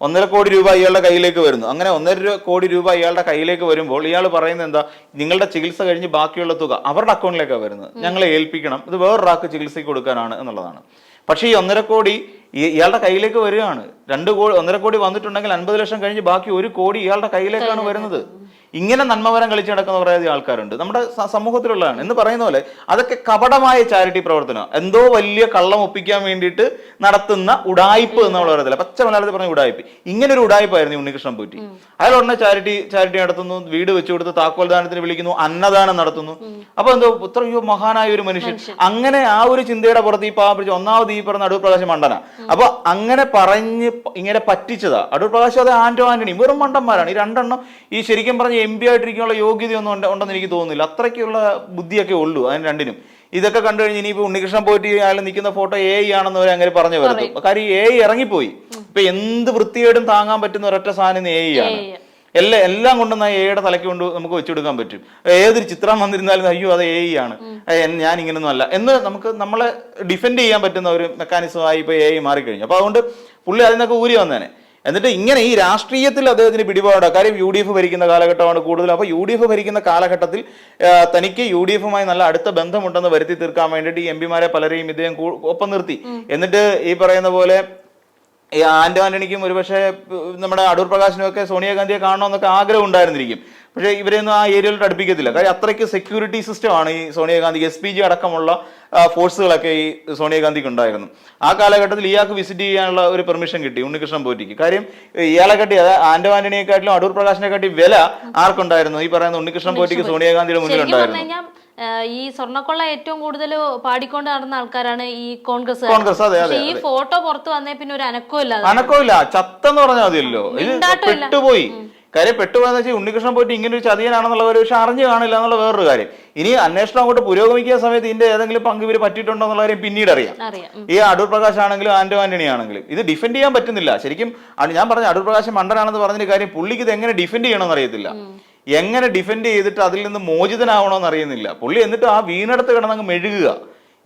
ഒന്നര കോടി രൂപ ഇയാളുടെ കയ്യിലേക്ക് വരുന്നു. അങ്ങനെ ഒന്നര കോടി രൂപ ഇയാളുടെ കയ്യിലേക്ക് വരുമ്പോൾ ഇയാൾ പറയുന്നത് എന്താ? നിങ്ങളുടെ ചികിത്സ കഴിഞ്ഞ് ബാക്കിയുള്ള തുക അവരുടെ അക്കൗണ്ടിലേക്കാണ് വരുന്നത്. ഞങ്ങളെ ഏൽപ്പിക്കണം. ഇത് വേറൊരാൾക്ക് ചികിത്സയ്ക്ക് കൊടുക്കാനാണ് എന്നുള്ളതാണ്. പക്ഷേ ഈ ഒന്നര കോടി ഇയാളുടെ കയ്യിലേക്ക് വരികയാണ്. രണ്ട് കോടി ഒന്നര കോടി വന്നിട്ടുണ്ടെങ്കിൽ അൻപത് ലക്ഷം കഴിഞ്ഞ് ബാക്കി ഒരു കോടി ഇയാളുടെ കയ്യിലേക്കാണ് വരുന്നത്. ഇങ്ങനെ നന്മവരം കളിച്ചു നടക്കുന്ന കുറേ അധികം ആൾക്കാരുണ്ട്. നമ്മുടെ സമൂഹത്തിലുള്ളതാണ്. എന്ന് പറയുന്ന പോലെ അതൊക്കെ കപടമായ ചാരിറ്റി പ്രവർത്തനം എന്തോ വലിയ കള്ളം ഒപ്പിക്കാൻ വേണ്ടിയിട്ട് നടത്തുന്ന ഉടായ്പ് എന്ന് നമ്മൾ പറയത്തില്ല പച്ച മലയാളത്തിൽ പറഞ്ഞ ഉടായ്പ്. ഇങ്ങനെ ഒരു ഉടായ്പായിരുന്നു ഉണ്ണികൃഷ്ണൻ പൂറ്റി. അയാൾ ഉടനെ ചാരിറ്റി ചാരിറ്റി നടത്തുന്നു. വീട് വെച്ചു കൊടുത്ത് താക്കോൽ ദാനത്തിന് വിളിക്കുന്നു. അന്നദാനം നടത്തുന്നു. അപ്പൊ എന്തോ ഇത്രയോ മഹാനായ ഒരു മനുഷ്യൻ. അങ്ങനെ ആ ഒരു ചിന്തയുടെ പുറത്ത് ഈ പാപിടിച്ച് ഒന്നാമത് ഈ പറഞ്ഞ നടുവ് പ്രകാശം മണ്ടന. അപ്പൊ അങ്ങനെ പറഞ്ഞ് ഇങ്ങനെ പറ്റിച്ചതാ. അടൂർ പ്രകാശ് അത് ആന്റോ ആന്റണി വെറും മണ്ടന്മാരാണ്. ഈ രണ്ടെണ്ണം ഈ ശരിക്കും പറഞ്ഞ എം പി ആയിട്ടിരിക്കാനുള്ള യോഗ്യതയൊന്നും ഉണ്ട്- ഉണ്ടെന്ന് എനിക്ക് തോന്നുന്നില്ല. അത്രയ്ക്കുള്ള ബുദ്ധിയൊക്കെ ഉള്ളൂ അതിന് രണ്ടിനും. ഇതൊക്കെ കണ്ടു കഴിഞ്ഞ് ഇനിയിപ്പോ ഉണ്ണികൃഷ്ണൻ പോയിട്ട് അയാൾ നിൽക്കുന്ന ഫോട്ടോ എ ആണെന്ന് അവർ അങ്ങനെ പറഞ്ഞു വരുന്നു. കാര്യം എ ഇറങ്ങിപ്പോയി. ഇപ്പൊ എന്ത് വൃത്തികേടും താങ്ങാൻ പറ്റുന്ന ഒരൊറ്റ സാധനം എ ആണ്. AI. എല്ലാം കൊണ്ടും ആ എയുടെ തലയ്ക്ക് കൊണ്ട് നമുക്ക് വെച്ചെടുക്കാൻ പറ്റും. ഏതൊരു ചിത്രം വന്നിരുന്നാലും അയ്യോ അത് എ ആണ് ഞാൻ ഇങ്ങനൊന്നും അല്ല. എന്ന് നമുക്ക് നമ്മളെ ഡിഫെൻഡ് ചെയ്യാൻ പറ്റുന്ന ഒരു മെക്കാനിസം മെക്കാനിസമായി ഇപ്പൊ എ മാറിക്കഴിഞ്ഞു. അപ്പോൾ അതുകൊണ്ട് പുള്ളി അതിൽ നിന്നൊക്കെ ഊരി വന്നേനെ. എന്നിട്ട് ഇങ്ങനെ ഈ രാഷ്ട്രീയത്തിൽ അദ്ദേഹത്തിന് പിടിപാടാണ്. കാര്യം യു ഡി എഫ് ഭരിക്കുന്ന കാലഘട്ടമാണ് കൂടുതൽ അപ്പോൾ യു ഡി എഫ് ഭരിക്കുന്ന കാലഘട്ടത്തിൽ തനിക്ക് യു ഡി എഫുമായി നല്ല അടുത്ത ബന്ധമുണ്ടെന്ന് വരുത്തി തീർക്കാൻ വേണ്ടിയിട്ട് ഈ എം പിമാരെ പലരെയും ഇദ്ദേഹം ഒപ്പം നിർത്തി. എന്നിട്ട് ഈ പറയുന്ന പോലെ ഈ ആന്റോ ആന്റണിക്കും ഒരുപക്ഷെ നമ്മുടെ അടൂർ പ്രകാശിനും ഒക്കെ സോണിയാഗാന്ധിയെ കാണണമെന്നൊക്കെ ആഗ്രഹം ഉണ്ടായിരുന്നിരിക്കും. പക്ഷേ ഇവരെയൊന്നും ആ ഏരിയയിലോട്ട് അടുപ്പിക്കത്തില്ല. കാര്യം അത്രയ്ക്ക് സെക്യൂരിറ്റി സിസ്റ്റമാണ് ഈ സോണിയാഗാന്ധിക്ക് എസ് പി ജി അടക്കമുള്ള ഫോഴ്സുകളൊക്കെ ഈ സോണിയാഗാന്ധിക്ക് ഉണ്ടായിരുന്നു. ആ കാലഘട്ടത്തിൽ ഇയാൾക്ക് വിസിറ്റ് ചെയ്യാനുള്ള ഒരു പെർമിഷൻ കിട്ടി ഉണ്ണികൃഷ്ണൻ പോറ്റിക്ക്. കാര്യം ഇയാളെ കാട്ടി അതായത് ആന്റോ ആന്റണിയെക്കാട്ടിലും അടൂർ പ്രകാശിനെ കാട്ടി വില ആർക്കുണ്ടായിരുന്നു? ഈ പറയുന്ന ഉണ്ണികൃഷ്ണൻ പോറ്റിക്ക് സോണിയാഗാന്ധിയുടെ മുന്നിൽ ഉണ്ടായിരുന്നു. മുന്നിലുണ്ടായിരുന്നു ഈ സ്വർണക്കൊള്ള ഏറ്റവും കൂടുതൽ പാടിക്കൊണ്ട് നടന്ന ആൾക്കാരാണ് ഈ കോൺഗ്രസ് കോൺഗ്രസ് അതെ അതെ ഈ ഫോട്ടോ പുറത്ത് വന്നേ പിന്നെ ഒരു അനക്കോ ഇല്ല അനക്കോ അനക്കമില്ല ചത്തെന്ന് പറഞ്ഞാൽ മതിയല്ലോ. ഇത് പെട്ടുപോയി. കാര്യം പെട്ടുപോയെന്ന് വെച്ചാൽ ഉണ്ണികൃഷ്ണൻ പോയിട്ട് ഇങ്ങനെ ഒരു ചതിയനാണെന്നുള്ള ഒരു പക്ഷെ അറിഞ്ഞു കാണില്ല എന്നുള്ള വേറൊരു കാര്യം. ഇനി അന്വേഷണം അങ്ങോട്ട് പുരോഗമിക്കുന്ന സമയത്ത് ഇതിന്റെ ഏതെങ്കിലും പങ്ക് ഇവർ പറ്റിയിട്ടുണ്ടോ എന്നുള്ള കാര്യം പിന്നീട് അറിയാം. ഈ അടൂർ പ്രകാശ് ആണെങ്കിലും ആന്റോ ആന്റണി ആണെങ്കിലും. ഇത് ഡിഫെൻഡ് ചെയ്യാൻ പറ്റുന്നില്ല. ശരിക്കും ഞാൻ പറഞ്ഞ അടൂർ പ്രകാശ് മണ്ടനാണെന്ന് പറഞ്ഞൊരു കാര്യം പുള്ളിക്ക് ഇത് എങ്ങനെ ഡിഫെൻഡ് ചെയ്യണമെന്ന് അറിയത്തില്ല. എങ്ങനെ ഡിഫെൻഡ് ചെയ്തിട്ട് അതിൽ നിന്ന് മോചിതനാവണമെന്ന് അറിയുന്നില്ല. പുള്ളി എന്നിട്ട് ആ വീണെടുത്ത് കിടന്നങ്ങ് മെഴുകുക.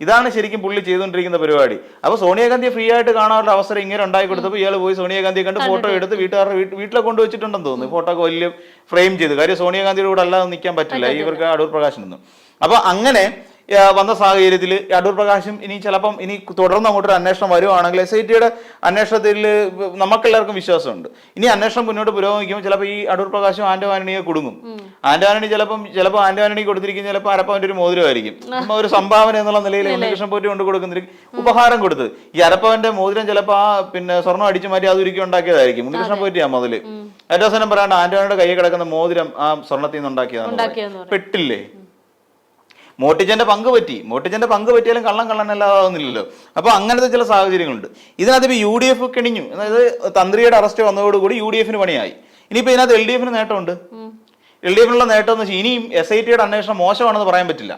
ഇതാണ് ശരിക്കും പുള്ളി ചെയ്തുകൊണ്ടിരിക്കുന്ന പരിപാടി. അപ്പൊ സോണിയാഗാന്ധിയെ ഫ്രീ ആയിട്ട് കാണാനുള്ള അവസരം ഇങ്ങനെ ഉണ്ടായി കൊടുത്തപ്പോൾ ഇയാൾ പോയി സോണിയാഗാന്ധിയെ കണ്ട് ഫോട്ടോ എടുത്ത് വീട്ടുകാരുടെ വീട്ട് വീട്ടിലെ കൊണ്ടുവച്ചിട്ടുണ്ടെന്ന് തോന്നുന്നു. ഫോട്ടോ ഒക്കെ വലിയ ഫ്രെയിം ചെയ്ത്. കാര്യം സോണിയാഗാന്ധിയുടെ കൂടെ അല്ലാതെ നിൽക്കാൻ പറ്റില്ല. ഇവർക്ക് അടൂർ പ്രകാശിനൊന്നും അപ്പൊ അങ്ങനെ വന്ന സാഹചര്യത്തിൽ അടൂർ പ്രകാശും ഇനി ചിലപ്പം ഇനി തുടർന്ന് അങ്ങോട്ടൊരു അന്വേഷണം വരുവാണെങ്കിൽ എസ് ഐ ടിയുടെ അന്വേഷണത്തിൽ നമുക്കെല്ലാവർക്കും വിശ്വാസമുണ്ട്. ഇനി അന്വേഷണം മുന്നോട്ട് പുരോഗമിക്കുമ്പോൾ ചിലപ്പോൾ ഈ അടൂർ പ്രകാശും ആന്റണിയെ കുടുങ്ങും. ആന്റണി ചിലപ്പം ചിലപ്പോൾ ആന്റോ ആന്റണി കൊടുത്തിരിക്കുന്ന ചിലപ്പോൾ അരപ്പവന്റെ ഒരു മോതിരമായിരിക്കും. നമ്മൾ ഒരു സംഭാവന എന്നുള്ള നിലയിൽ ഉണ്ണികൃഷ്ണൻ പോറ്റി കൊണ്ട് കൊടുക്കുന്ന ഉപഹാരം കൊടുത്തത് ഈ അരപ്പവന്റെ മോതിരം ചിലപ്പോൾ ആ പിന്നെ സ്വർണം അടിച്ചു മാറ്റി അത് ഒരുക്കി ഉണ്ടാക്കിയതായിരിക്കും. ഉണ്ണികൃഷ്ണൻ പോറ്റിയാ മുതൽ. ഏറ്റവും അവസാനം പറയാണ്ട് ആന്റോണിയുടെ കൈ കിടക്കുന്ന മോതിരം ആ സ്വർണത്തിൽ നിന്ന് ഉണ്ടാക്കിയതാണ് പെട്ടില്ലേ? മോട്ടിച്ചന്റെ പങ്ക് പറ്റി. മോട്ടിജന്റെ പങ്ക് പറ്റിയാലും കള്ളം കള്ളനല്ലാതാവുന്നില്ലല്ലോ. അപ്പോൾ അങ്ങനത്തെ ചില സാഹചര്യങ്ങളുണ്ട്. ഇതിനകത്ത് ഇപ്പൊ യു ഡി എഫ് കിണിഞ്ഞു അതായത് തന്ത്രിയുടെ അറസ്റ്റ് വന്നതോടുകൂടി യു ഡി എഫിന് പണിയായി. ഇനിയിപ്പോ ഇതിനകത്ത് എൽ ഡി എഫിന് നേട്ടമുണ്ട്. എൽ ഡി എഫിനുള്ള നേട്ടം എന്ന് വെച്ചാൽ ഇനിയും എസ് ഐ ടിയുടെ അന്വേഷണം മോശമാണെന്ന് പറയാൻ പറ്റില്ല.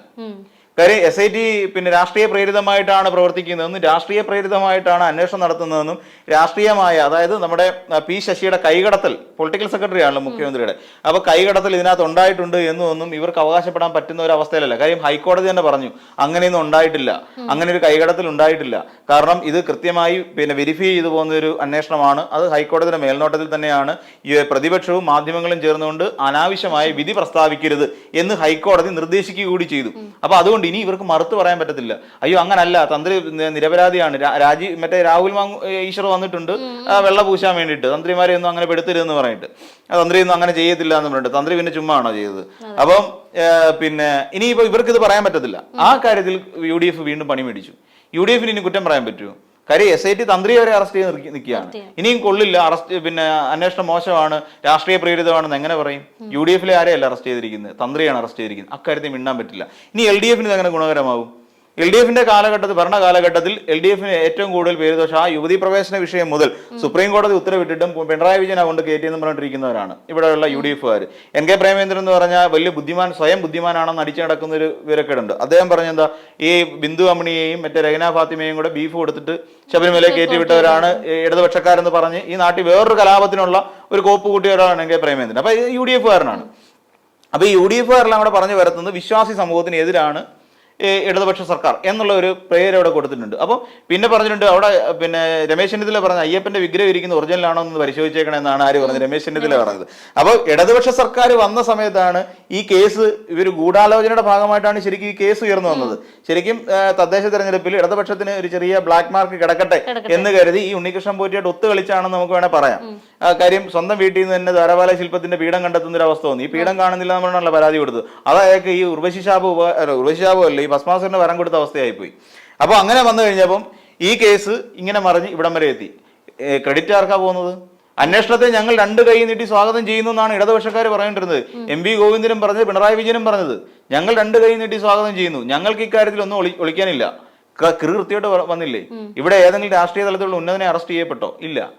കാര്യം എസ് ഐ ടി പിന്നെ രാഷ്ട്രീയ പ്രേരിതമായിട്ടാണ് പ്രവർത്തിക്കുന്നതെന്നും രാഷ്ട്രീയ പ്രേരിതമായിട്ടാണ് അന്വേഷണം നടത്തുന്നതെന്നും രാഷ്ട്രീയമായ അതായത് നമ്മുടെ പി ശശിയുടെ കൈകടത്തൽ പൊളിറ്റിക്കൽ സെക്രട്ടറി ആണല്ലോ മുഖ്യമന്ത്രിയുടെ. അപ്പൊ കൈകടത്തൽ ഇതിനകത്ത് ഉണ്ടായിട്ടുണ്ട് എന്നൊന്നും ഇവർക്ക് അവകാശപ്പെടാൻ പറ്റുന്ന ഒരു അവസ്ഥയിലല്ല. കാര്യം ഹൈക്കോടതി തന്നെ പറഞ്ഞു അങ്ങനെയൊന്നും ഉണ്ടായിട്ടില്ല. അങ്ങനെ ഒരു കൈകടത്തൽ ഉണ്ടായിട്ടില്ല. കാരണം ഇത് കൃത്യമായി പിന്നെ വെരിഫൈ ചെയ്തു പോകുന്ന ഒരു അന്വേഷണമാണ്. അത് ഹൈക്കോടതിയുടെ മേൽനോട്ടത്തിൽ തന്നെയാണ്. ഈ പ്രതിപക്ഷവും മാധ്യമങ്ങളും ചേർന്നുകൊണ്ട് അനാവശ്യമായ വിധി പ്രസ്താവിക്കരുത് എന്ന് ഹൈക്കോടതി നിർദ്ദേശിക്കുക കൂടി ചെയ്തു. അപ്പൊ അതുകൊണ്ട് ഇനി ഇവർക്ക് മറുത്തു പറയാൻ പറ്റത്തില്ല. അയ്യോ അങ്ങനല്ല. തന്ത്രി നിരപരാധിയാണ്. രാജി മറ്റേ രാഹുൽ മാങ് ഈശ്വർ വന്നിട്ടുണ്ട്. വെള്ള പൂശാൻ വേണ്ടിയിട്ട്. തന്ത്രിമാരെ ഒന്നും അങ്ങനെ പെടുത്തരുതെന്ന് പറഞ്ഞിട്ട്. തന്ത്രി ഒന്നും അങ്ങനെ ചെയ്യത്തില്ല എന്ന് പറഞ്ഞിട്ട്. തന്ത്രി പിന്നെ ചുമ്മാ ആണോ ചെയ്തത് അപ്പം പിന്നെ ഇനിയിപ്പോ ഇവർക്ക് ഇത് പറയാൻ പറ്റത്തില്ല. ആ കാര്യത്തിൽ യു ഡി എഫ് വീണ്ടും പണി മേടിച്ചു. യു ഡി എഫിന് ഇനി കുറ്റം പറയാൻ പറ്റുമോ? കാര്യം എസ് ഐ ടി തന്ത്രി വരെ അറസ്റ്റ് ചെയ്ത് നിൽക്കി- നിൽക്കുകയാണ് ഇനിയും കൊള്ളില്ല. അറസ്റ്റ് പിന്നെ അന്വേഷണം മോശമാണ്. രാഷ്ട്രീയ പ്രേരിതമാണെന്ന് എങ്ങനെ പറയും? യു ഡി എഫിലെ ആരെയല്ല അറസ്റ്റ് ചെയ്തിരിക്കുന്നത്? തന്ത്രിയാണ് അറസ്റ്റ് ചെയ്തിരിക്കുന്നത്. അക്കാര്യത്തിൽ മിണ്ടാൻ പറ്റില്ല. ഇനി എൽ ഡി എഫിന് ഇത് എങ്ങനെ ഗുണകരമാവും എൽ ഡി എഫിന്റെ കാലഘട്ടത്തിൽ ഭരണ കാലഘട്ടത്തിൽ എൽ ഡി എഫിന് ഏറ്റവും കൂടുതൽ പേര് ദോഷം ആ യുവതി പ്രവേശന വിഷയം മുതൽ സുപ്രീം കോടതി ഉത്തരവിട്ടിട്ടും പിണറായി വിജയൻ അതുകൊണ്ട് കയറ്റി എന്ന് പറഞ്ഞിട്ടിരിക്കുന്നവരാണ്. ഇവിടെയുള്ള യു ഡി എഫുകാർ എൻ കെ പ്രേമേന്ദ്രൻ എന്ന് പറഞ്ഞാൽ വലിയ ബുദ്ധിമാൻ സ്വയം ബുദ്ധിമാനാണെന്ന് അടിച്ചു നടക്കുന്ന ഒരു വിവരക്കേടുണ്ട്. അദ്ദേഹം പറഞ്ഞെന്താ ഈ ബിന്ദു അമ്മണിയെയും മറ്റേ രഹന ഫാത്തിമയെയും കൂടെ ബീഫ് കൊടുത്തിട്ട് ശബരിമല കയറ്റി വിട്ടവരാണ് ഇടതുപക്ഷക്കാരെന്ന് പറഞ്ഞ് ഈ നാട്ടിൽ വേറൊരു കലാപത്തിനുള്ള ഒരു കോപ്പ് കൂട്ടിയ ഒരാളാണ് എൻ കെ പ്രേമേന്ദ്രൻ അപ്പൊ യു ഡി എഫുകാരനാണ് അപ്പൊ ഈ യു ഡി എഫുകാരെല്ലാം കൂടെ പറഞ്ഞു വരുത്തുന്നത് വിശ്വാസി സമൂഹത്തിന് എതിരാണ് ഇടതുപക്ഷ സർക്കാർ എന്നുള്ള ഒരു പേര് അവിടെ കൊടുത്തിട്ടുണ്ട്. അപ്പോൾ പിന്നെ പറഞ്ഞിട്ടുണ്ട് അവിടെ പിന്നെ രമേശ് ചെന്നിത്തല പറഞ്ഞ അയ്യപ്പന്റെ വിഗ്രഹം ഇരിക്കുന്ന ഒറിജിനൽ ആണോ എന്ന് പരിശോധിച്ചേക്കണം എന്നാണ് ആര് പറഞ്ഞത്? രമേശ് ചെന്നിത്തല പറഞ്ഞത്. അപ്പോൾ ഇടതുപക്ഷ സർക്കാർ വന്ന സമയത്താണ് ഈ കേസ് ഇവർ ഗൂഢാലോചനയുടെ ഭാഗമായിട്ടാണ് ശരിക്കും ഈ കേസ് ഉയർന്നു വന്നത്. ശരിക്കും തദ്ദേശ തെരഞ്ഞെടുപ്പിൽ ഇടതുപക്ഷത്തിന് ഒരു ചെറിയ ബ്ലാക്ക് മാർക്ക് കിടക്കട്ടെ എന്ന് കരുതി ഈ ഉണ്ണികൃഷ്ണൻ പോറ്റിയായിട്ട് ഒത്തു കളിച്ചാണെന്ന് നമുക്ക് വേണേൽ പറയാം. കാര്യം സ്വന്തം വീട്ടിൽ നിന്ന് തന്നെ ധാരാപാല ശില്പത്തിന്റെ പീഠം കണ്ടെത്തുന്ന ഒരു അവസ്ഥ തോന്നി ഈ പീഠം കാണുന്നില്ല എന്നാണല്ലോ പരാതി കൊടുത്തത്. അതായത് അയാൾക്ക് ഈ ഉർവശി ശാപം ഉപ അല്ല ഈ ഭസ്മാസുരന് വരം കൊടുത്ത അവസ്ഥയായിപ്പോയി. അപ്പോൾ അങ്ങനെ വന്നു കഴിഞ്ഞപ്പം ഈ കേസ് ഇങ്ങനെ മറിഞ്ഞ് ഇവിടം വരെ എത്തി. ക്രെഡിറ്റ് ആർക്കാ പോകുന്നത്? അന്വേഷണത്തെ ഞങ്ങൾ രണ്ട് കൈ നീട്ടി സ്വാഗതം ചെയ്യുന്നു എന്നാണ് ഇടതുപക്ഷക്കാർ പറഞ്ഞിരുന്നത് എം വി ഗോവിന്ദനും പറഞ്ഞത് പിണറായി വിജയനും പറഞ്ഞത്. ഞങ്ങൾ രണ്ട് കൈ നീട്ടി സ്വാഗതം ചെയ്യുന്നു. ഞങ്ങൾക്ക് ഇക്കാര്യത്തിൽ ഒന്നും ഒളിക്കാനില്ല. കൃത്യമായിട്ട് വന്നില്ലേ? ഇവിടെ ഏതെങ്കിലും രാഷ്ട്രീയ തലത്തിലുള്ള ഉന്നതനെ അറസ്റ്റ് ചെയ്യപ്പെട്ടോ? ഇല്ല.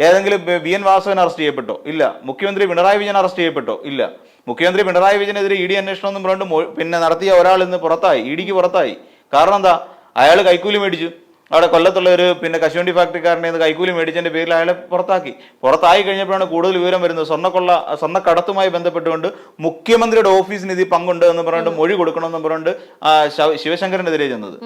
ഏതെങ്കിലും ബി- എൻ വാസവൻ അറസ്റ്റ് ചെയ്യപ്പെട്ടോ? ഇല്ല. മുഖ്യമന്ത്രി പിണറായി വിജയൻ അറസ്റ്റ് ചെയ്യപ്പെട്ടോ? ഇല്ല. മുഖ്യമന്ത്രി പിണറായി വിജയനെതിരെ ഇ ഡി അന്വേഷണം എന്നും പറഞ്ഞുകൊണ്ട് പിന്നെ നടത്തിയ ഒരാൾ ഇന്ന് പുറത്തായി. ഇ ഡിക്ക് പുറത്തായി. കാരണം എന്താ? അയാൾ കൈക്കൂലി മേടിച്ചു. അവിടെ കൊല്ലത്തുള്ള ഒരു പിന്നെ കശുവണ്ടി ഫാക്ടറിക്കാരനെ ഇത് കൈക്കൂലി മേടിച്ചതിന്റെ പേരിൽ അയാളെ പുറത്താക്കി. പുറത്തായി കഴിഞ്ഞപ്പോഴാണ് കൂടുതൽ വിവരം വരുന്നത്. സ്വർണക്കൊള്ള സ്വർണക്കടത്തുമായി ബന്ധപ്പെട്ടുകൊണ്ട് മുഖ്യമന്ത്രിയുടെ ഓഫീസിന് ഇതിൽ പങ്കുണ്ട് എന്ന് പറഞ്ഞുകൊണ്ട് മൊഴി കൊടുക്കണമെന്ന് പറഞ്ഞുകൊണ്ട് ശിവശങ്കരനെതിരെ ചെന്നത്.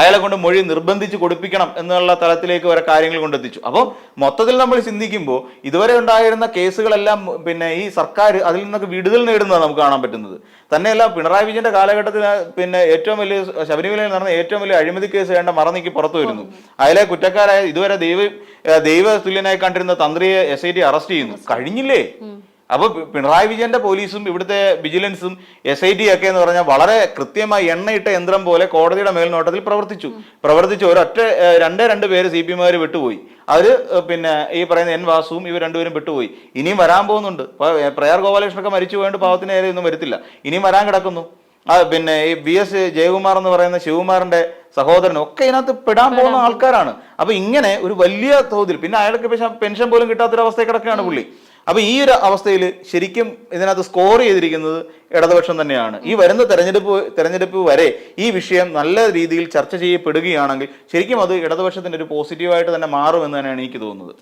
അയാളെ കൊണ്ട് മൊഴി നിർബന്ധിച്ച് കൊടുപ്പിക്കണം എന്നുള്ള തലത്തിലേക്ക് വരെ കാര്യങ്ങൾ കൊണ്ടെത്തിച്ചു. അപ്പോൾ മൊത്തത്തിൽ നമ്മൾ ചിന്തിക്കുമ്പോൾ ഇതുവരെ ഉണ്ടായിരുന്ന കേസുകളെല്ലാം പിന്നെ ഈ സർക്കാർ അതിൽ നിന്നൊക്കെ വിടുതൽ നേടുന്നതാണ് നമുക്ക് കാണാൻ പറ്റുന്നത്. തന്നെയല്ല പിണറായി വിജയന്റെ കാലഘട്ടത്തിൽ പിന്നെ ഏറ്റവും വലിയ ശബരിമലയിൽ നടന്ന ഏറ്റവും വലിയ അഴിമതി കേസ് വേണ്ട മറന്നിക്ക് പുറത്തു വരുന്നു. അതിലെ കുറ്റക്കാരായ ഇതുവരെ ദൈവ ദൈവതുല്യനായി ദൈവ തുല്യനായി കണ്ടിരുന്ന തന്ത്രിയെ എസ് ഐ ടി അറസ്റ്റ് ചെയ്യുന്നു. കഴിഞ്ഞില്ലേ? അപ്പൊ പിണറായി വിജയന്റെ പോലീസും ഇവിടുത്തെ വിജിലൻസും എസ് ഐ ടി ഒക്കെ എന്ന് പറഞ്ഞാൽ വളരെ കൃത്യമായി എണ്ണയിട്ട യന്ത്രം പോലെ കോടതിയുടെ മേൽനോട്ടത്തിൽ പ്രവർത്തിച്ചു. പ്രവർത്തിച്ചു ഒരൊറ്റ രണ്ടേ രണ്ട് പേര് സി പി എമാര് വിട്ടുപോയി. അവർ പിന്നെ ഈ പറയുന്ന എൻ വാസുവും ഇവർ രണ്ടുപേരും വിട്ടുപോയി. ഇനിയും വരാൻ പോകുന്നുണ്ട്. പ്രയർ ഗോപാലകൃഷ്ണൊക്കെ മരിച്ചു പോയിട്ട് പാവത്തിന് നേരെ ഒന്നും വരത്തില്ല. ഇനിയും വരാൻ കിടക്കുന്നു. പിന്നെ ഈ ബി എസ് ജയകുമാർ എന്ന് പറയുന്ന ശിവകുമാറിന്റെ സഹോദരൻ ഒക്കെ ഇതിനകത്ത് പെടാൻ പോകുന്ന ആൾക്കാരാണ്. അപ്പൊ ഇങ്ങനെ ഒരു വലിയ തോതിൽ പിന്നെ അയാൾക്ക് പക്ഷെ പെൻഷൻ പോലും കിട്ടാത്തൊരു അവസ്ഥയിൽ കിടക്കുകയാണ് പുള്ളി. അപ്പൊ ഈ ഒരു അവസ്ഥയിൽ ശരിക്കും ഇതിനകത്ത് സ്കോർ ചെയ്തിരിക്കുന്നത് ഇടതുപക്ഷം തന്നെയാണ്. ഈ വരുന്ന തെരഞ്ഞെടുപ്പ് തെരഞ്ഞെടുപ്പ് വരെ ഈ വിഷയം നല്ല രീതിയിൽ ചർച്ച ചെയ്യപ്പെടുകയാണെങ്കിൽ ശരിക്കും അത് ഇടതുപക്ഷത്തിന്റെ ഒരു പോസിറ്റീവായിട്ട് തന്നെ മാറുമെന്ന് തന്നെയാണ് എനിക്ക് തോന്നുന്നത്.